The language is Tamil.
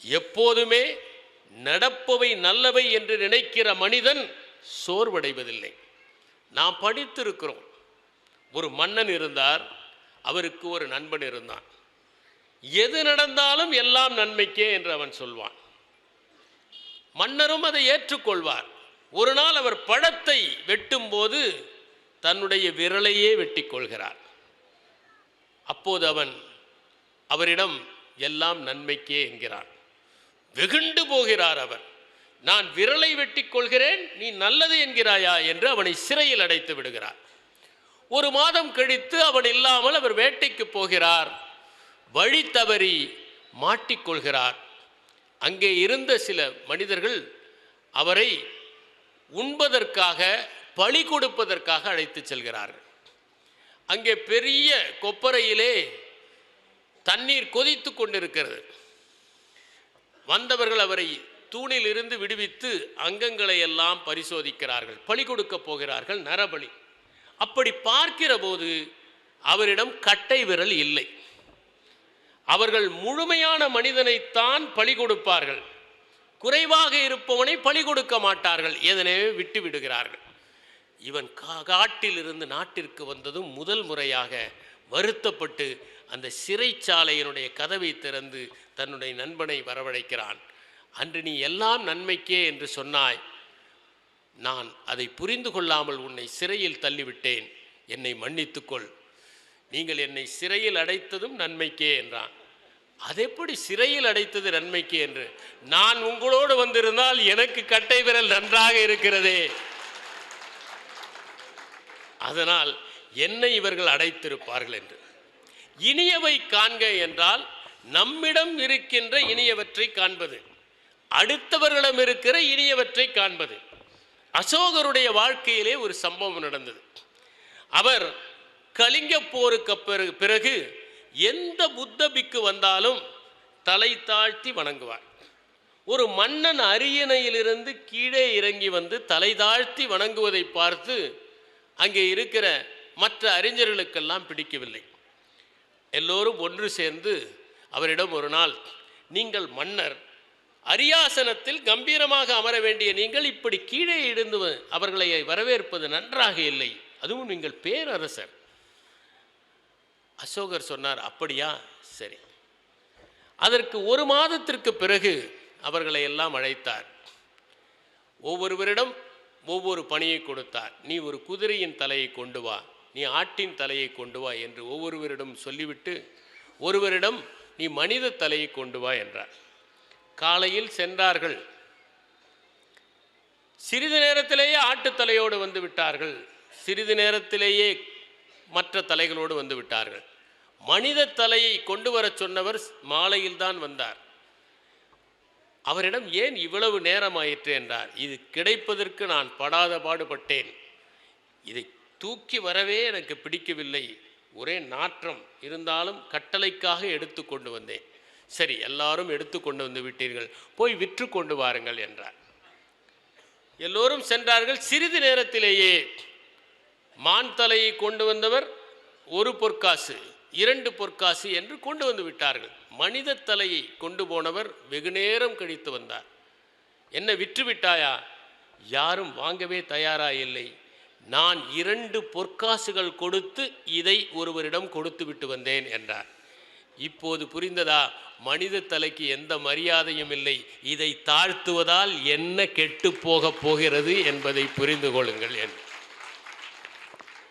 எப்போதுமே நடப்பவை நல்லவை என்று நினைக்கிற மனிதன் சோர்வடைவதில்லை. நாம் படித்திருக்கிறோம் ஒரு மன்னன் இருந்தார் அவருக்கு ஒரு நண்பன் இருந்தான். எது நடந்தாலும் எல்லாம் நன்மைக்கே என்று அவன் சொல்வான். மன்னரும் அதை ஏற்றுக்கொள்வார். ஒரு நாள் அவர் பழத்தை வெட்டும்போது தன்னுடைய விரலையே வெட்டிக் கொள்கிறார். அப்போது அவன் அவரிடம் எல்லாம் நன்மைக்கே என்கிறான். வெகுண்டு போகிறார் அவர். நான் விரலை வெட்டிக் கொள்கிறேன் நீ நல்லது என்கிறாயா என்று அவனை சிறையில் அடைத்து விடுகிறார். ஒரு மாதம் கழித்து அவன் இல்லாமல் அவர் வேட்டைக்கு போகிறார். வழி தவறி மாட்டிக்கொள்கிறார் அங்கே இருந்த சில மனிதர்கள் அவரை உண்பதற்காக பழி கொடுப்பதற்காக அழைத்துச் செல்கிறார்கள். அங்கே பெரிய கொப்பரையிலே தண்ணீர் கொதித்து கொண்டிருக்கிறது. வந்தவர்கள் அவரை தூணில் இருந்து விடுவித்து அங்கங்களை எல்லாம் பரிசோதிக்கிறார்கள் பலி கொடுக்க போகிறார்கள் நரபலி. அப்படி பார்க்கிற போது அவரிடம் கட்டை விரல் இல்லை. அவர்கள் முழுமையான மனிதனைத்தான் பலி கொடுப்பார்கள். குறைவாக இருப்பவனை பலி கொடுக்க மாட்டார்கள் ஏதனவே விட்டு விடுகிறார்கள். இவன் கா காட்டிலிருந்து நாட்டிற்கு வந்ததும் முதல் முறையாக வருத்தப்பட்டு அந்த சிறைச்சாலையினுடைய கதவை திறந்து தன்னுடைய நண்பனை வரவழைக்கிறான். அன்று நீ எல்லாம் நன்மைக்கே என்று சொன்னாய். நான் அதை புரிந்து கொள்ளாமல் உன்னை சிறையில் தள்ளிவிட்டேன். என்னை மன்னித்துக்கொள். நீங்கள் என்னை சிறையில் அடைத்ததும் நன்மைக்கே என்றான். அதெப்படி சிறையில் அடைத்தது நன்மைக்கு என்று? நான் உங்களோடு வந்திருந்தால் எனக்கு கட்டை விரல் நன்றாக இருக்கிறதே. அதனால் என்னை இவர்கள் அடைத்திருப்பார்கள் என்று. இனியவை காண்க என்றால் நம்மிடம் இருக்கின்ற இனியவற்றை காண்பது. அடுத்தவர்களிடம் இருக்கிற இனியவற்றை காண்பது. அசோகருடைய வாழ்க்கையிலே ஒரு சம்பவம் நடந்தது. அவர் கலிங்க போருக்கு பிறகு பிறகு எந்த புத்த பிக்கு வந்தாலும் தலை தாழ்த்தி வணங்குவார். ஒரு மன்னன் அரியணையிலிருந்து கீழே இறங்கி வந்து தலை தாழ்த்தி வணங்குவதை பார்த்து அங்கே இருக்கிற மற்ற அறிஞர்களுக்கெல்லாம் பிடிக்கவில்லை. எல்லோரும் ஒன்று சேர்ந்து அவரிடம் ஒரு நாள் நீங்கள் மன்னர் அரியாசனத்தில் கம்பீரமாக அமர வேண்டிய நீங்கள் இப்படி கீழே இருந்து அவர்களை வரவேற்பது நன்றாக இல்லை. அதுவும் நீங்கள் பேரரசர். அசோகர் சொன்னார் அப்படியா? சரி. அதற்கு ஒரு மாதத்திற்கு பிறகு அவர்களை எல்லாம் அழைத்தார். ஒவ்வொருவரிடம் ஒவ்வொரு பணியை கொடுத்தார். நீ ஒரு குதிரையின் தலையை கொண்டு வா. நீ ஆட்டின் தலையை கொண்டு வா என்று ஒவ்வொருவரிடம் சொல்லிவிட்டு ஒருவரிடம் நீ மனித தலையை கொண்டு வா என்றார். காலையில் சென்றார்கள். சிறிது நேரத்திலேயே ஆட்டுத்தலையோடு வந்து விட்டார்கள். சிறிது நேரத்திலேயே மற்ற தலைகளோடு வந்து விட்டார்கள். மனித தலையை கொண்டு வரச் சொன்னவர் மாலையில் தான் வந்தார். அவரிடம் ஏன் இவ்வளவு நேரம் ஆயிற்று என்றார். இது கிடைப்பதற்கு நான் படாத பாடுபட்டேன் தூக்கி வரவே எனக்கு பிடிக்கவில்லை. ஒரே நாற்றம் இருந்தாலும் கட்டளைக்காக எடுத்து கொண்டு வந்தேன். சரி எல்லாரும் எடுத்து கொண்டு வந்து விட்டீர்கள். போய் விற்று கொண்டு வாருங்கள் என்றார். எல்லோரும் சென்றார்கள். சிறிது நேரத்திலேயே மான் தலையை கொண்டு வந்தவர் ஒரு பொற்காசு இரண்டு பொற்காசு என்று கொண்டு வந்து விட்டார்கள். மனித தலையை கொண்டு போனவர் வெகு நேரம் கழித்து வந்தார். என்ன விற்று விட்டாயா? யாரும் வாங்கவே தயாரா இல்லை நான் இரண்டு பொற்காசுகள் கொடுத்து இதை ஒருவரிடம் கொடுத்து விட்டு வந்தேன் என்றார். இப்போது புரிந்ததா? மனித தலைக்கு எந்த மரியாதையும் இல்லை. இதை தாழ்த்துவதால் என்ன கெட்டு போகப் போகிறது என்பதை புரிந்து கொள்ளுங்கள் என்று.